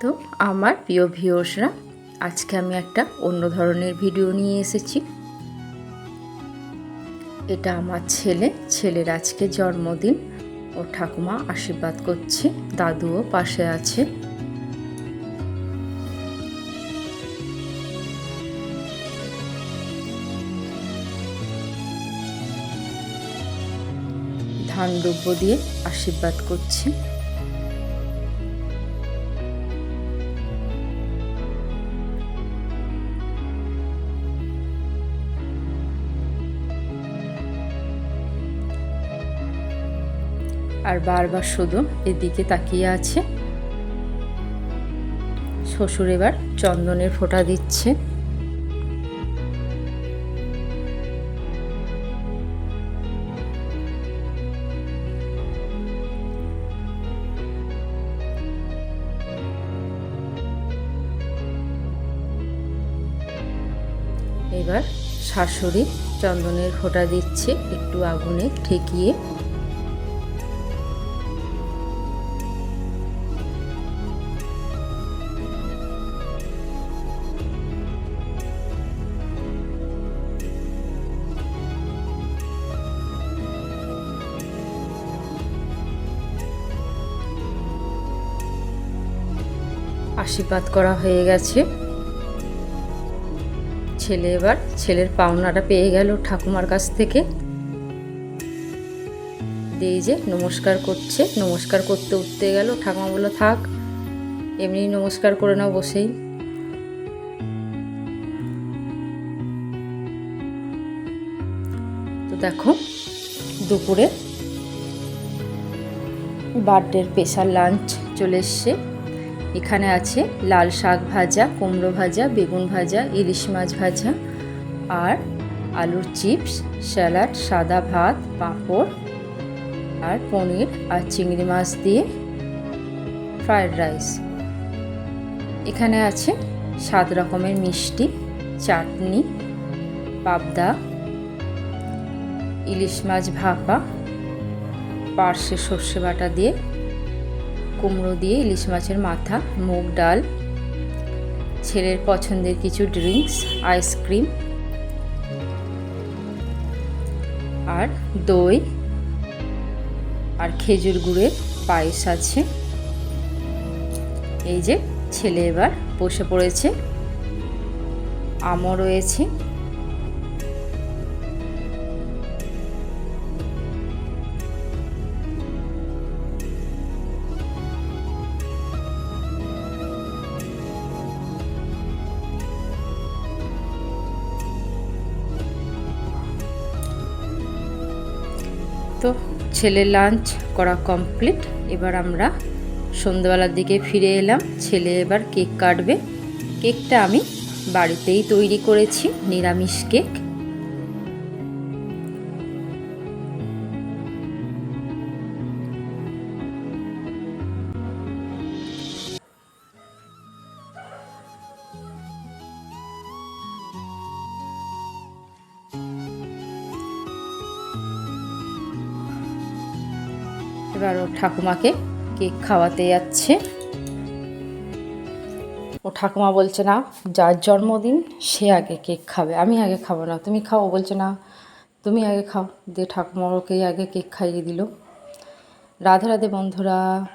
তো আমার প্রিয় ভিউসরা আজকে আমি একটা অন্য ধরনের ভিডিও নিয়ে এসেছি। এটা আমার ছেলে, ছেলের আজকে জন্মদিন ও ঠাকুমা আশীর্বাদ করছে, দাদুও পাশে আছে। ধান দ্রব্য দিয়ে আশীর্বাদ করছে। আর বারবার শুধু এদিকে তাকিয়ে আছে। শ্বশুর এবার চন্দনের ফোঁটা দিচ্ছে। এবার শাশুড়ি চন্দনের ফোঁটা দিচ্ছে একটু আগুনে ঠেকিয়ে। আশীর্বাদ করা হয়ে গেছে। ছেলে এবার ছেলের পাওনাটা পেয়ে গেল ঠাকুমার কাছ থেকে। এই যে নমস্কার করছে, নমস্কার করতে উঠতে গেল, ঠাকুমা বলল, থাক, এমনি নমস্কার করে নাও বসেই। তো দেখো, দুপুরে বার্থডের স্পেশাল লাঞ্চ চলে এসছে। এখানে আছে লাল শাক ভাজা, কুমড়ো ভাজা, বেগুন ভাজা, ইলিশ মাছ ভাজা আর আলুর চিপস, স্যালাড, সাদা ভাত, পাঁপড় আর পনির আর চিংড়ি মাছ দিয়ে ফ্রায়েড রাইস। এখানে আছে সাত রকমের মিষ্টি, চাটনি, পাবদা, ইলিশ মাছ ভাপা, পার্শে সর্ষে বাটা দিয়ে কুমড়ো দিয়ে ইলিশ মাছের মাথা, মুগ ডাল, ছেলের পছন্দের কিছু ড্রিঙ্কস, আইসক্রিম আর দই আর খেজুর গুড়ের পায়েস আছে। এই যে ছেলে এবার বসে পড়েছে, আমও রয়েছে। তো ছেলে লাঞ্চ করা কমপ্লিট এবার আমরা সন্ধ্যাবেলার দিকে ফিরে এলাম। ছেলে এবার কেক কাটবে। কেকটা আমি বাড়িতেই তৈরি করেছি, নিরামিষ কেক এবার ওর ঠাকুমাকে কেক খাওয়াতে যাচ্ছে। ও ঠাকুমা বলছে, না, যার জন্মদিন সে আগে কেক খাবে। আমি আগে খাব না। তুমি খাও। বলছে, না, তুমি আগে খাও। দিয়ে ঠাকুমা ওকেই আগে কেক খাইয়ে দিল। রাধে রাধে বন্ধুরা।